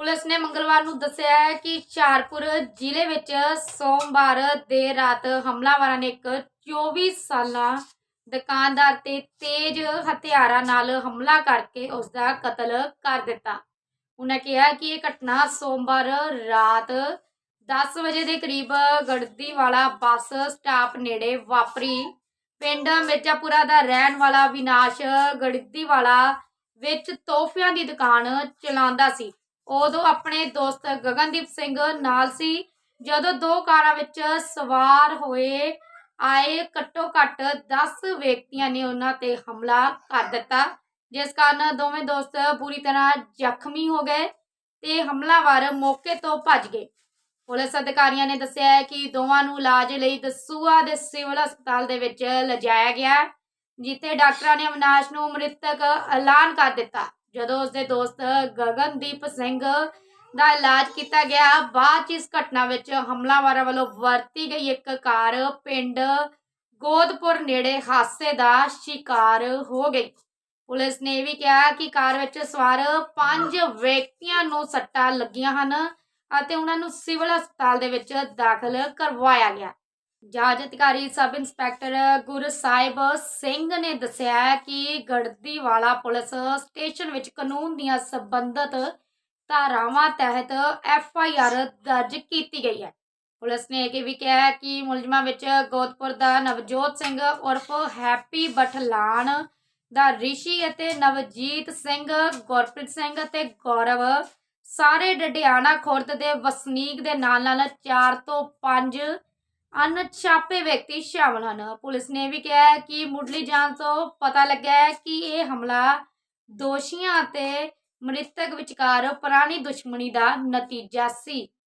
Police ਨੇ ਮੰਗਲਵਾਰ ਨੂੰ ਦੱਸਿਆ ਹੈ ਕਿ ਹੁਸ਼ਿਆਰਪੁਰ ਜ਼ਿਲ੍ਹੇ ਵਿੱਚ ਸੋਮਵਾਰ ਦੇਰ ਰਾਤ ਹਮਲਾਵਰਾਂ ਨੇ ਇੱਕ 24 ਸਾਲਾ ਦੁਕਾਨਦਾਰ ਤੇ ਤੇਜ਼ ਹਥਿਆਰਾਂ ਨਾਲ ਹਮਲਾ ਕਰਕੇ ਉਸ ਦਾ ਕਤਲ ਕਰ ਦਿੱਤਾ। ਉਹਨਾਂ ਕਿਹਾ ਕਿ ਇਹ ਘਟਨਾ ਸੋਮਵਾਰ ਰਾਤ 10 ਵਜੇ ਦੇ ਕਰੀਬ ਗੜਦੀ ਵਾਲਾ ਬੱਸ ਸਟਾਪ ਨੇੜੇ ਵਾਪਰੀ। ਪਿੰਡ ਮਿਰਜ਼ਾਪੁਰਾ ਦਾ ਰਹਿਣ ਵਾਲਾ ਵਿਨਾਸ਼ ਗੜਦੀ ਵਾਲਾ ਵਿੱਚ ਤੋਹਫਿਆਂ ਦੀ ਦੁਕਾਨ ਚਲਾਉਂਦਾ ਸੀ। ਉਦੋਂ ਆਪਣੇ ਦੋਸਤ ਗਗਨਦੀਪ ਸਿੰਘ ਨਾਲ ਸੀ। ਜਦੋਂ ਦੋ ਕਾਰਾਂ ਵਿੱਚ ਸਵਾਰ ਹੋਏ, ਆਏ ਘੱਟੋ ਘੱਟ 10 ਵਿਅਕਤੀਆਂ ਨੇ ਉਹਨਾਂ ਤੇ ਹਮਲਾ ਕਰ ਦਿੱਤਾ, ਜਿਸ ਕਾਰਨ ਦੋਵੇਂ ਦੋਸਤ ਬੁਰੀ ਤਰ੍ਹਾਂ ਜ਼ਖਮੀ ਹੋ ਗਏ ਤੇ ਹਮਲਾਵਰ ਮੌਕੇ ਤੋਂ ਭੱਜ ਗਏ। ਪੁਲਿਸ ਅਧਿਕਾਰੀਆਂ ਨੇ ਦੱਸਿਆ ਹੈ ਕਿ ਦੋਵਾਂ ਨੂੰ ਇਲਾਜ ਲਈ ਦਸੂਆ ਦੇ ਸਿਵਲ ਹਸਪਤਾਲ ਦੇ ਵਿੱਚ ਲਿਜਾਇਆ ਗਿਆ, ਜਿੱਥੇ ਡਾਕਟਰਾਂ ਨੇ ਅਵਿਨਾਸ਼ ਨੂੰ ਮ੍ਰਿਤਕ ਐਲਾਨ ਕਰ ਦਿੱਤਾ। ਜਦੋਂ ਉਸਦੇ ਦੋਸਤ ਗਗਨਦੀਪ ਸਿੰਘ ਦਾ ਇਲਾਜ ਕੀਤਾ ਗਿਆ, ਬਾਅਦ 'ਚ ਇਸ ਘਟਨਾ ਵਿੱਚ ਹਮਲਾਵਰਾਂ ਵੱਲੋਂ ਵਰਤੀ ਗਈ ਇੱਕ ਕਾਰ ਪਿੰਡ ਗੋਦਪੁਰ ਨੇੜੇ ਹਾਦਸੇ ਦਾ ਸ਼ਿਕਾਰ ਹੋ ਗਈ। ਪੁਲਿਸ ਨੇ ਇਹ ਵੀ ਕਿਹਾ ਕਿ ਕਾਰ ਵਿੱਚ ਸਵਾਰ ਪੰਜ ਵਿਅਕਤੀਆਂ ਨੂੰ ਸੱਟਾਂ ਲੱਗੀਆਂ ਹਨ ਅਤੇ ਉਹਨਾਂ ਨੂੰ ਸਿਵਲ ਹਸਪਤਾਲ ਦੇ ਵਿੱਚ ਦਾਖਲ ਕਰਵਾਇਆ ਗਿਆ। ਜਾਂਚ ਅਧਿਕਾਰੀ ਸਬ ਇੰਸਪੈਕਟਰ ਗੁਰਸਾਹਿਬ ਸਿੰਘ ਨੇ ਦੱਸਿਆ ਕਿ ਗੜਦੀਵਾਲਾ ਪੁਲਿਸ ਸਟੇਸ਼ਨ ਵਿੱਚ ਕਾਨੂੰਨ ਦੀਆਂ ਸਬੰਧਤ ਧਾਰਾਵਾਂ ਤਹਿਤ ਐਫ ਆਈ ਆਰ ਦਰਜ ਕੀਤੀ ਗਈ ਹੈ। ਪੁਲਿਸ ਨੇ ਇਹ ਵੀ ਕਿਹਾ ਕਿ ਮੁਲਜ਼ਮਾਂ ਵਿੱਚ ਗੋਦਪੁਰ ਦਾ ਨਵਜੋਤ ਸਿੰਘ ਉਰਫ ਹੈਪੀ ਬਠਲਾਨ ਦਾ ਰਿਸ਼ੀ ਅਤੇ ਨਵਜੀਤ ਸਿੰਘ, ਗੁਰਪ੍ਰੀਤ ਸਿੰਘ ਅਤੇ ਗੌਰਵ ਸਾਰੇ ਡਡਿਆਣਾ ਖੁਰਦ ਦੇ ਵਸਨੀਕ ਦੇ ਨਾਲ ਨਾਲ 4 ਤੋਂ 5 ਅਣਛਾਪੇ ਵਿਅਕਤੀ ਸ਼ਾਮਲ ਹਨ। ਪੁਲਿਸ ਨੇ ਇਹ ਵੀ ਕਿਹਾ ਹੈ ਕਿ ਮੁੱਢਲੀ ਜਾਂਚ ਤੋਂ ਪਤਾ ਲੱਗਾ ਹੈ ਕਿ ਇਹ ਹਮਲਾ ਦੋਸ਼ੀਆਂ ਅਤੇ ਮ੍ਰਿਤਕ ਵਿਚਕਾਰ ਪੁਰਾਣੀ ਦੁਸ਼ਮਣੀ ਦਾ ਨਤੀਜਾ ਸੀ।